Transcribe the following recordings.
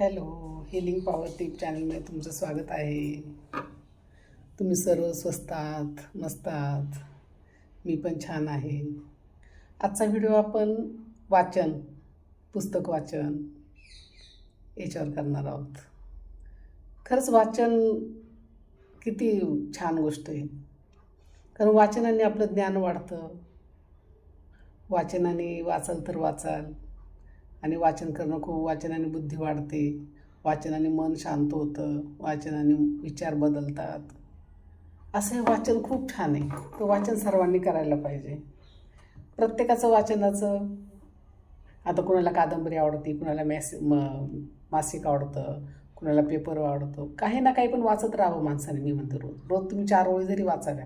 Hello healing power tip चॅनलमध्ये तुमचं स्वागत आहे. तुम्ही सर्व स्वस्तात मस्तात मी पण छान आहे. आजचा व्हिडिओ आपण वाचन पुस्तक वाचन याच्यावर करणार आहोत. खरंच वाचन किती छान गोष्ट आहे. कारण वाचनाने आपलं ज्ञान वाढतं. वाचनाने वाचाल तर वाचाल. आणि वाचन करणं खूप वाचनाने बुद्धी वाढते. वाचनाने मन शांत होतं. वाचनाने विचार बदलतात. असं हे वाचन खूप छान आहे. तर वाचन सर्वांनी करायला पाहिजे. प्रत्येकाचं वाचनाचं आता कुणाला कादंबरी आवडते कुणाला मॅस म मासिक आवडतं कुणाला पेपर आवडतो. काही ना काही पण वाचत राहावं माणसाने मी म्हणते रोज. रोज तुम्ही चार ओळी जरी वाचाव्या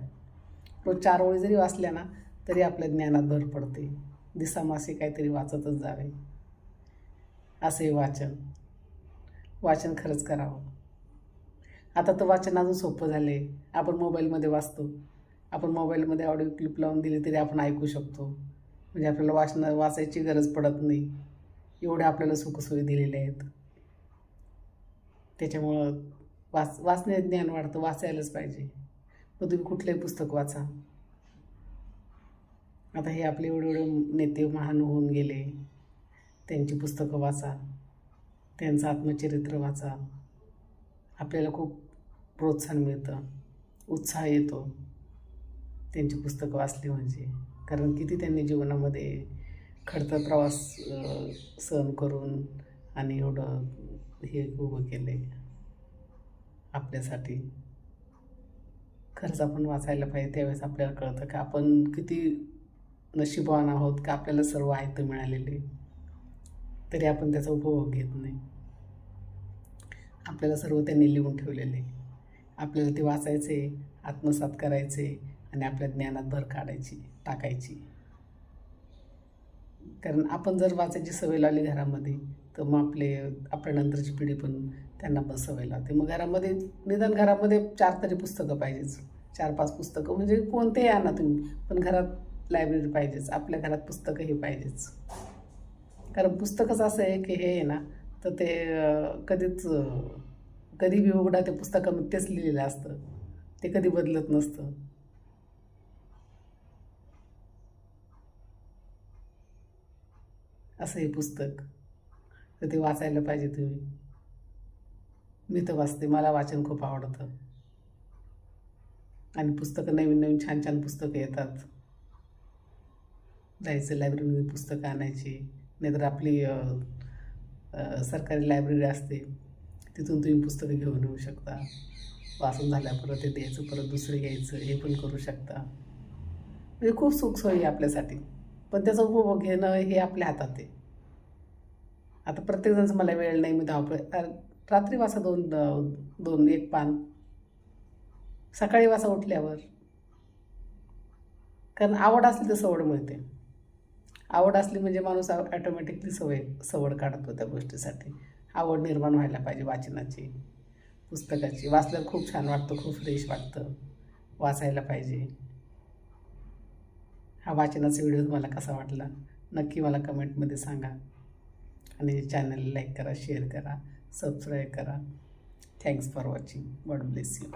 रोज चार ओळी जरी वाचल्या ना तरी आपल्या ज्ञानात भर पडते. दिसामासी काहीतरी वाचतच जावे. असे वाचन. वाचन खरंच करावं. आता तर वाचन अजून सोपं झाले आपण मोबाईलमध्ये वाचतो. आपण मोबाईलमध्ये ऑडिओ क्लिप लावून दिली तरी आपण ऐकू शकतो. म्हणजे आपल्याला वाचणं वाचायची गरज पडत नाही. एवढ्या आपल्याला सुखसोयी दिलेल्या आहेत. त्याच्यामुळं वाच वाचण्यात ज्ञान वाढतं. वाचायलाच पाहिजे. मग तुम्ही कुठलंही पुस्तक वाचा. आता हे आपले एवढे एवढे नेते महान होऊन गेले. त्यांची पुस्तकं वाचा त्यांचं आत्मचरित्र वाचा. आपल्याला खूप प्रोत्साहन मिळतं उत्साह येतो त्यांची पुस्तकं वाचली म्हणजे. कारण किती त्यांनी जीवनामध्ये खडतर प्रवास सहन करून आणि एवढं हे उभं केले आपल्यासाठी. खरंच आपण वाचायला पाहिजे त्यावेळेस आपल्याला कळतं का आपण किती नशीबवान आहोत का आपल्याला सर्व आयतं मिळालेले. तरी आपण त्याचा उपभोग घेत नाही. आपल्याला सर्व त्यांनी लिहून ठेवलेले. आपल्याला ते वाचायचे आत्मसात करायचे आणि आपल्या ज्ञानात भर काढायची टाकायची. कारण आपण जर वाचायची सवय लावली घरामध्ये तर मग आपले आपल्या नंतरची पिढी पण त्यांना पण सवय लावते. मग घरामध्ये निदान घरामध्ये चार तरी पुस्तकं पाहिजेच. चार पाच पुस्तकं. म्हणजे कोणतेही आणा तुम्ही पण घरात लायब्ररी पाहिजेच. आपल्या घरात पुस्तकं हे पाहिजेच. कारण पुस्तकच असं आहे की हे आहे ना तर ते कधीच कधी बी उघडा ते पुस्तकामध्ये तेच लिहिलेलं असतं. ते कधी बदलत नसतं. असं हे पुस्तक. तर ते वाचायला पाहिजे तुम्ही. मी तर वाचते. मला वाचन खूप आवडतं. आणि पुस्तकं नवीन नवीन छान छान पुस्तकं येतात. जायचं लायब्ररीमध्ये पुस्तकं आणायची. नाहीतर आपली सरकारी लायब्ररी असते तिथून तुम्ही पुस्तकं घेऊन येऊ शकता. वाचून झाल्या परत ते द्यायचं परत दुसरं घ्यायचं हे पण करू शकता. म्हणजे खूप सुखसोयी आहे आपल्यासाठी. पण त्याचा उपभोग घेणं हे आपल्या हातात आहे. आता प्रत्येकजणचं मला वेळ नाही मी धावपळ रात्री वाचा दोन दोन एक पान. सकाळी वाचा उठल्यावर. कारण आवड असली तर सवड मिळते. आवड असली म्हणजे माणूस ॲटोमॅटिकली सवय सवड काढतो त्या गोष्टीसाठी. आवड निर्माण व्हायला पाहिजे वाचनाची पुस्तकाची. वाचल्यावर खूप छान वाटतं खूप फ्रेश वाटतं. वाचायला पाहिजे. हा वाचनाचा व्हिडिओ तुम्हाला कसा वाटला? नक्की मला कमेंटमध्ये सांगा. आणि चॅनल लाईक करा शेअर करा सबस्क्राईब करा. Thanks for watching God bless you